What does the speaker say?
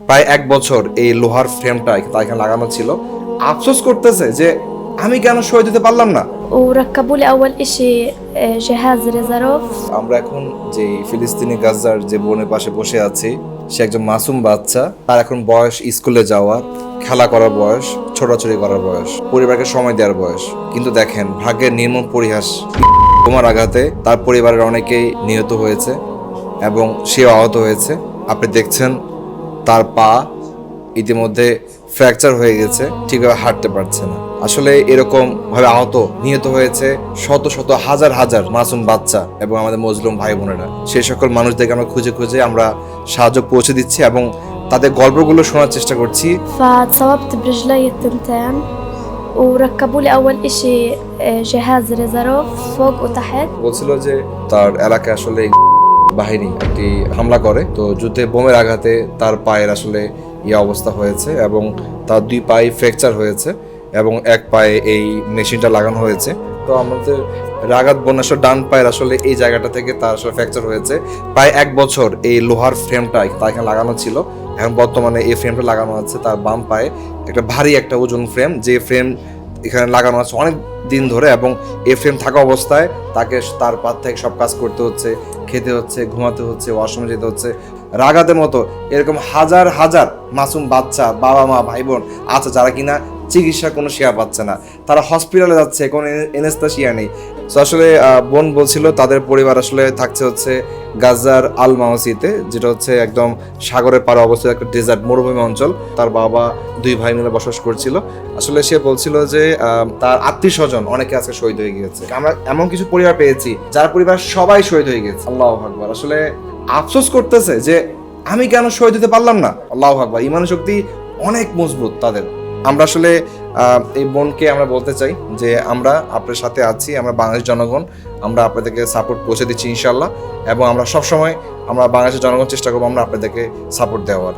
প্রায় এক বছর এই লোহার ফ্রেমটা এখানে লাগানো ছিল। আফসোস করতেছে যে আমি কেন সই দিতে পারলাম না? ও আউয়াল জাহাজ রেজারফ আমরা এখন যে ফিলিস্তিনি গাজার যে পাশে বসে আছি সে একজন মাসুম বাচ্চা। তার এখন বয়স স্কুলে যাওয়া খেলা করার বয়স ছোটাছুটি করার বয়স পরিবারকে সময় দেওয়ার বয়স। কিন্তু দেখেন ভাগ্যের নির্মম পরিহাস। তোমার আঘাতে তার পরিবারের অনেকেই নিহত হয়েছে এবং সেও আহত হয়েছে। আপনি দেখছেন তার পা ইতিমধ্যে ফ্র্যাকচার হয়ে গেছে ঠিকভাবে হাঁটতে পারছে না আসলে এরকম ভাবে আহত নিহত হয়েছে শত শত হাজার হাজার মাসুম বাচ্চা এবং আমাদের মজলুম ভাই বোনেরা সেই সকল মানুষদেরকে আমরা খুঁজে খুঁজে আমরা সাহায্য পৌঁছে দিচ্ছি এবং তাদের গল্পগুলো শোনার চেষ্টা করছি فتصوبت برجلي التنتين وركبوا لي اول اشي آه، جهاز ريزاروف فوق وتحت বলছিল যে তার এলাকায় আসলে বাহিনী একটি হামলা করে। তো যুদ্ধে বোমের আঘাতে তার পায়ের আসলে ইয়ে অবস্থা হয়েছে এবং তার দুই পায়ে ফ্র্যাকচার হয়েছে এবং এক পায়ে এই মেশিনটা লাগানো হয়েছে। তো আমাদের রাগাত বোন আসলে ডান পায়ের আসলে এই জায়গাটা থেকে তার আসলে ফ্র্যাকচার হয়েছে। প্রায় এক বছর এই লোহার ফ্রেমটা তার এখানে লাগানো ছিল। এখন বর্তমানে এই ফ্রেমটা লাগানো আছে তার বাম পায়ে। একটা ভারী একটা ওজন ফ্রেম, যে ফ্রেম এখানে লাগানো আছে অনেক দিন ধরে এবং এই ফ্রেম থাকা অবস্থায় তাকে তার পাত থেকে সব কাজ করতে হচ্ছে, খেতে হচ্ছে, ঘুমাতে হচ্ছে ওয়াশরুমে যেতে হচ্ছে। রাগাতের মতো এরকম হাজার হাজার মাসুম বাচ্চা, বাবা মা ভাই বোন আছে যারা কিনা চিকিৎসা কোনো সেবা পাচ্ছে না। তারা হসপিটালে যাচ্ছে, কোনো এনেস্তাসিয়া নেই। তো আসলে বোন বলছিল তাদের পরিবার আসলে থাকছে হচ্ছে গাজার আল মাওসিতে যেটা হচ্ছে একদম সাগরের পাড়ে অবস্থিত একটা ডেজার্ট মরুভূমি অঞ্চল। তার বাবা দুই ভাই মিলে বসবাস করছিল। আসলে সে বলছিল যে তার আত্মীয় স্বজন অনেকে আজকে শহীদ হয়ে গিয়েছে। আমরা এমন কিছু পরিবার পেয়েছি, যার পরিবার সবাই শহীদ হয়ে গেছে। আল্লাহ আকবার। আসলে আফসোস করতেছে যে, আমি কেন শহীদ হতে পারলাম না? আল্লাহ আকবার। ইমান শক্তি অনেক মজবুত তাদের। আমরা আসলে এই বোনকে আমরা বলতে চাই যে আমরা আপনার সাথে আছি, আমরা বাংলাদেশ জনগণ, আমরা আপনাদেরকে সাপোর্ট পৌঁছে দিচ্ছি ইনশাল্লাহ এবং আমরা সবসময় আমরা বাংলাদেশের জনগণ চেষ্টা করব আমরা আপনাদেরকে সাপোর্ট দেওয়ার।